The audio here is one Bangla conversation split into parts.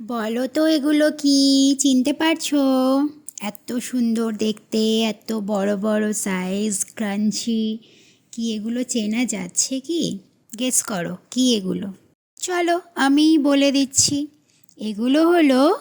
বলো তো এগুলো কি? চিনতে পারছ? এত সুন্দর দেখতে, এত বড় বড় সাইজ ক্রাঞ্চি কি এগুলো চেনা যাচ্ছে কি? গেস করো, কি এগুলো? চলো আমি বলে দিচ্ছি। এগুলো হলো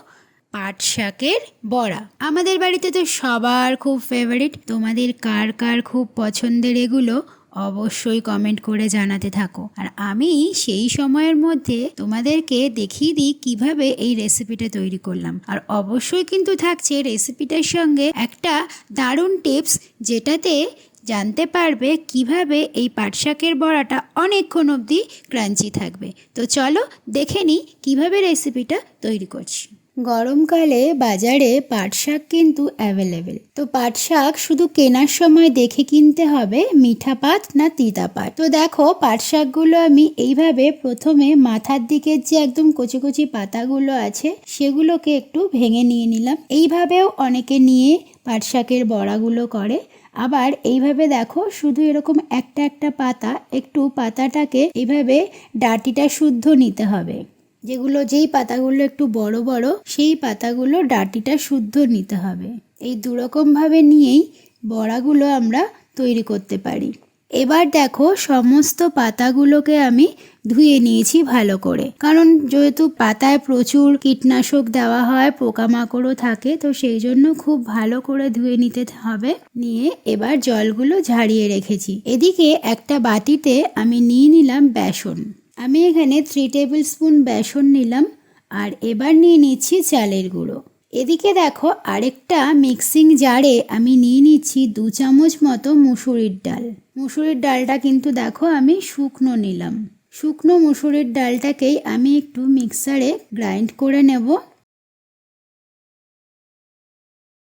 পাট শাকের বড়া। আমাদের বাড়িতে তো সবার খুব ফেভারিট তোমাদের কার কার খুব পছন্দের এগুলো? অবশ্যই কমেন্ট করে জানাতে থাকো। আর আমি সেই সময়ের মধ্যে তোমাদেরকে দেখিয়ে দিই কীভাবে এই রেসিপিটা তৈরি করলাম। আর অবশ্যই কিন্তু থাকছে রেসিপিটার সঙ্গে একটা দারুণ টিপস যেটাতে জানতে পারবে কীভাবে এই পাটশাকের বড়াটা অনেকক্ষণ অবধি ক্রাঞ্চি থাকবে। তো চলো দেখে নিই কীভাবে রেসিপিটা তৈরি করছি। গরমকালে বাজারে পাট শাক কিন্তু অ্যাভেলেবেল তো পাট শাক শুধু কেনার সময় দেখে কিনতে হবে, মিঠা পাত না তিতা পাত তো দেখো, পাট শাকগুলো আমি এইভাবে প্রথমে মাথার দিকের যে একদম কচি কচি পাতাগুলো আছে, সেগুলোকে একটু ভেঙে নিয়ে নিলাম। এইভাবেও অনেকে নিয়ে পাট শাকের বড়াগুলো করে। আবার এইভাবে দেখো, শুধু এরকম একটা একটা পাতা, একটু পাতাটাকে এইভাবে ডাটিটা শুদ্ধ নিতে হবে। যেগুলো যেই পাতাগুলো একটু বড় বড়, সেই পাতাগুলো ডাটিটা শুদ্ধ নিতে হবে। এই দুরকমভাবে নিয়েই বড়াগুলো আমরা তৈরি করতে পারি। এবার দেখো সমস্ত পাতাগুলোকে আমি ধুয়ে নিয়েছি ভালো করে। কারণ যেহেতু পাতায় প্রচুর কীটনাশক দেওয়া হয়, পোকামাকড়ও থাকে, তো সেই জন্য খুব ভালো করে ধুয়ে নিতে হবে। নিয়ে এবার জলগুলো ঝাড়িয়ে রেখেছি। এদিকে একটা বাটিতে আমি নিয়ে নিলাম বেসন। আমি এখানে থ্রি টেবিল স্পুন বেসন নিলাম, আর এবার নিয়ে নিচ্ছি চালের গুঁড়ো। এদিকে দেখো আরেকটা মিক্সিং জারে আমি নিয়ে নিচ্ছি দু চামচ মতো মুসুরির ডাল। মুসুরির ডালটা কিন্তু দেখো আমি শুকনো নিলাম। শুকনো মুসুরির ডালটাকেই আমি একটু মিক্সারে গ্রাইন্ড করে নেব।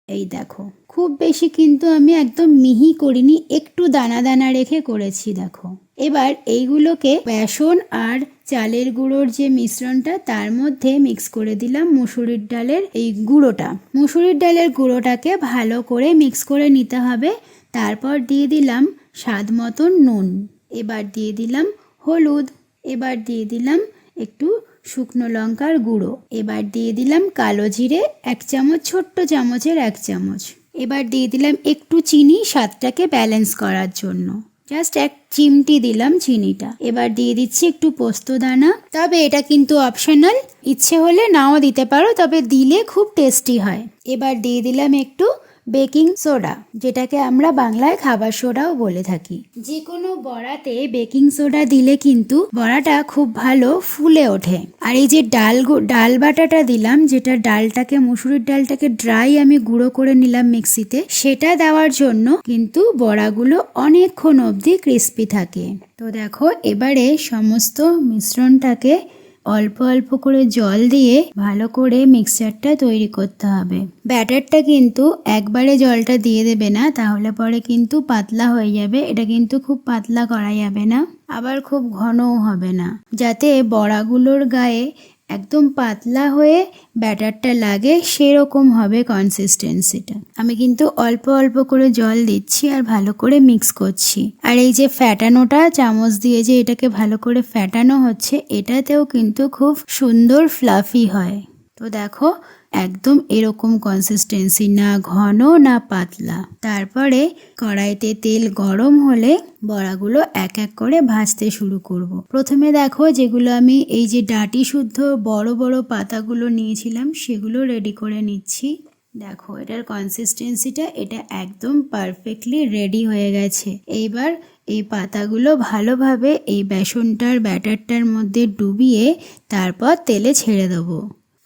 এই দেখো, খুব বেশি কিন্তু আমি একদম মিহি করিনি, একটু দানা দানা রেখে করেছি, দেখো। এবার এইগুলোকে বেসন আর চালের গুঁড়োর যে মিশ্রণটা, তার মধ্যে মিক্স করে দিলাম মুসুরির ডালের এই গুঁড়োটা। মুসুরির ডালের গুঁড়োটাকে ভালো করে মিক্স করে নিতে হবে। তারপর দিয়ে দিলাম স্বাদ মতন নুন। এবার দিয়ে দিলাম হলুদ। এবার দিয়ে দিলাম একটু শুকনো লঙ্কার গুঁড়ো। এবার দিয়ে দিলাম কালো জিরে, এক চামচ, ছোট্ট চামচের এক চামচ। এবার দিয়ে দিলাম একটু চিনি স্বাদটাকে ব্যালেন্স করার জন্য। জাস্ট এক চিমটি দিলাম চিনিটা। এবার দিয়ে দিচ্ছি একটু পোস্ত দানা। তবে এটা কিন্তু অপশনাল ইচ্ছে হলে নাও দিতে পারো, তবে দিলে খুব টেস্টি হয়। এবার দিয়ে দিলাম একটু বেকিং সোডা, যেটাকে আমরা বাংলায় খাবার সোডাও বলে থাকি। যে কোনো বড়াতে বেকিং সোডা দিলে কিন্তু বড়াটা খুব ভালো ফুলে ওঠে। আর এই যে ডাল ডাল বাটাটা দিলাম, যেটা ডালটাকে, মুসুরির ডালটাকে ড্রাই আমি গুঁড়ো করে নিলাম মিক্সিতে, সেটা দেওয়ার জন্য কিন্তু বড়াগুলো অনেকক্ষণ অবধি ক্রিস্পি থাকে। তো দেখো, এবারে সমস্ত মিশ্রণটাকে অল্প অল্প করে জল দিয়ে ভালো করে মিক্সারটা তৈরি করতে হবে। ব্যাটারটা কিন্তু একবারে জলটা দিয়ে দেবে না, তাহলে পরে কিন্তু পাতলা হয়ে যাবে। এটা কিন্তু খুব পাতলা করা যাবে না, আবার খুব ঘনও হবে না। যাতে বড়াগুলোর গায়ে একদম পাতলা হয়ে ব্যাটারটা লাগে, সেরকম হবে কনসিস্টেন্সিটা আমি কিন্তু অল্প অল্প করে জল দিচ্ছি আর ভালো করে মিক্স করছি। আর এই যে ফ্যাটানোটা, চামচ দিয়ে যে এটাকে ভালো করে ফ্যাটানো হচ্ছে, এটাতেও কিন্তু খুব সুন্দর ফ্লাফি হয়। তো দেখো একদম এরকম কনসিস্টেন্সি না ঘন, না পাতলা। তারপরে কড়াইতে তেল গরম হলে বড়াগুলো এক এক করে ভাজতে শুরু করব। প্রথমে দেখো যেগুলো আমি এই যে ডাটি শুদ্ধ বড় বড় পাতাগুলো নিয়েছিলাম, সেগুলো রেডি করে নিচ্ছি। দেখো এটার কনসিস্টেন্সিটা এটা একদম পারফেক্টলি রেডি হয়ে গেছে। এইবার এই পাতাগুলো ভালোভাবে এই বেসনটার, ব্যাটারটার মধ্যে ডুবিয়ে তারপর তেলে ছেড়ে দেবো।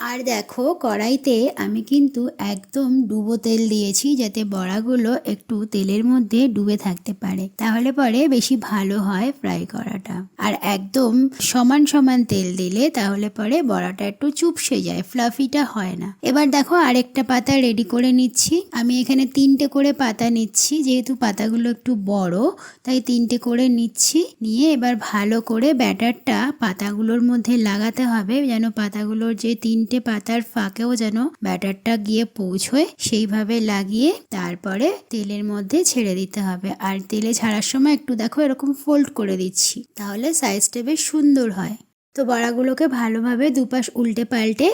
আর দেখো, কড়াইতে আমি কিন্তু একদম ডুবো তেল দিয়েছি যাতে বড়াগুলো একটু তেলের মধ্যে ডুবে থাকতে পারে। তাহলে পরে বেশি ভালো হয় ফ্রাই করাটা। আর একদম সমান সমান তেল দিলে তাহলে পরে বড়াটা একটু চুপসে যায়, ফ্লাফিটা হয় না। এবার দেখো, আরেকটা পাতা রেডি করে নিচ্ছি। আমি এখানে তিনটে করে পাতা নিচ্ছি, যেহেতু পাতাগুলো একটু বড়, তাই তিনটে করে নিচ্ছি। নিয়ে এবার ভালো করে ব্যাটারটা পাতাগুলোর মধ্যে লাগাতে হবে, যেন পাতাগুলোর যে তিনটে তিনটে পাতার ফাঁকেও যেন ব্যাটারটা গিয়ে পৌঁছয়, সেইভাবে লাগিয়ে তারপরে তেলের মধ্যে ছেড়ে দিতে হবে। আর তেলে ছাড়ার সময় একটু দেখো এরকম ফোল্ড করে দিচ্ছি, তাহলে সাইজটা বেশ সুন্দর হয়। তো বড়াগুলোকে ভালোভাবে দুপাশ উল্টে পাল্টে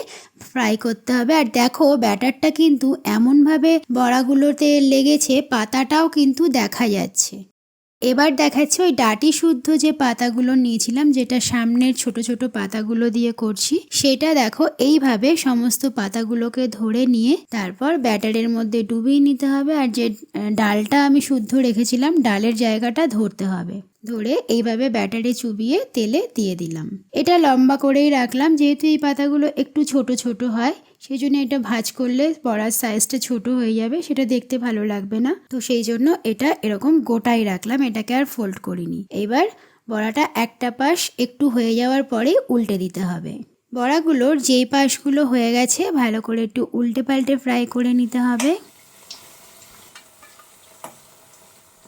ফ্রাই করতে হবে। আর দেখো ব্যাটারটা কিন্তু এমনভাবে বড়াগুলোতে লেগেছে, পাতাটাও কিন্তু দেখা যাচ্ছে। এবার দেখাচ্ছি ওই ডাটি শুদ্ধ যে পাতাগুলো নিয়েছিলাম, যেটা সামনের ছোট ছোট পাতাগুলো দিয়ে করছি, সেটা দেখো এইভাবে সমস্ত পাতাগুলোকে ধরে নিয়ে তারপর ব্যাটারের মধ্যে ডুবিয়ে নিতে হবে। আর যে ডালটা আমি শুদ্ধ রেখেছিলাম, ডালের জায়গাটা ধরতে হবে। ধরে এইভাবে ব্যাটারে চুবিয়ে তেলে দিয়ে দিলাম। এটা লম্বা করেই রাখলাম, যেহেতু এই পাতাগুলো একটু ছোট ছোট হয় সেই জন্য এটা ভাজ করলে বড়ার সাইজটা ছোট হয়ে যাবে, সেটা দেখতে ভালো লাগবে না। তো সেই জন্য এটা এরকম গোটাই রাখলাম, এটাকে আর ফোল্ড করিনি। এবার বড়াটা একটা পাশ একটু হয়ে যাওয়ার পরেই উল্টে দিতে হবে। বড়াগুলোর যেই পাশগুলো হয়ে গেছে, ভালো করে একটু উল্টে পাল্টে ফ্রাই করে নিতে হবে।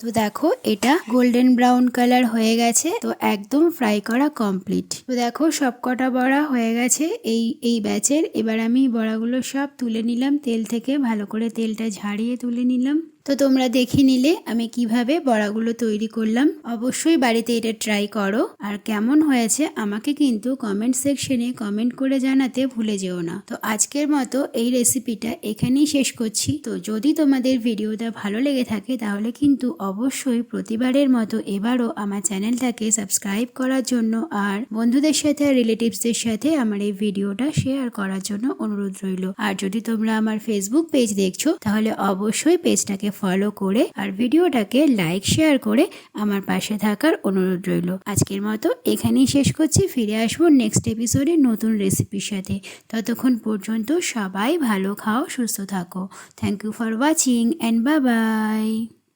তো দেখো, এটা গোল্ডেন ব্রাউন কালার হয়ে গেছে, তো একদম ফ্রাই করা কমপ্লিট তো দেখো সব কটা বড়া হয়ে গেছে এই এই ব্যাচের এবার আমি বড়াগুলো সব তুলে নিলাম, তেল থেকে ভালো করে তেলটা ঝাড়িয়ে তুলে নিলাম। তো তোমরা দেখে নিলে আমি কীভাবে বড়াগুলো তৈরি করলাম। অবশ্যই বাড়িতে এটা ট্রাই করো। আর কেমন হয়েছে আমাকে কিন্তু কমেন্ট সেকশনে কমেন্ট করে জানাতে ভুলে যেও না। তো আজকের মতো এই রেসিপিটা এখানেই শেষ করছি। তো যদি তোমাদের ভিডিওটা ভালো লেগে থাকে তাহলে কিন্তু অবশ্যই প্রতিবারের মতো এবারও আমার চ্যানেলটাকে সাবস্ক্রাইব করার জন্য আর বন্ধুদের সাথে আর রিলেটিভসদের সাথে আমার এই ভিডিওটা শেয়ার করার জন্য অনুরোধ রইল। আর যদি তোমরা আমার ফেসবুক পেজ দেখছ তাহলে অবশ্যই পেজটাকে ফলো করে আর ভিডিওটাকে লাইক শেয়ার করে আমার পাশে থাকার অনুরোধ রইল। আজকের মতো এখানেই শেষ করছি। ফিরে আসব নেক্সট এপিসোডে নতুন রেসিপির সাথে। ততক্ষণ পর্যন্ত সবাই ভালো খাও, সুস্থ থাকো। Thank you for watching and bye bye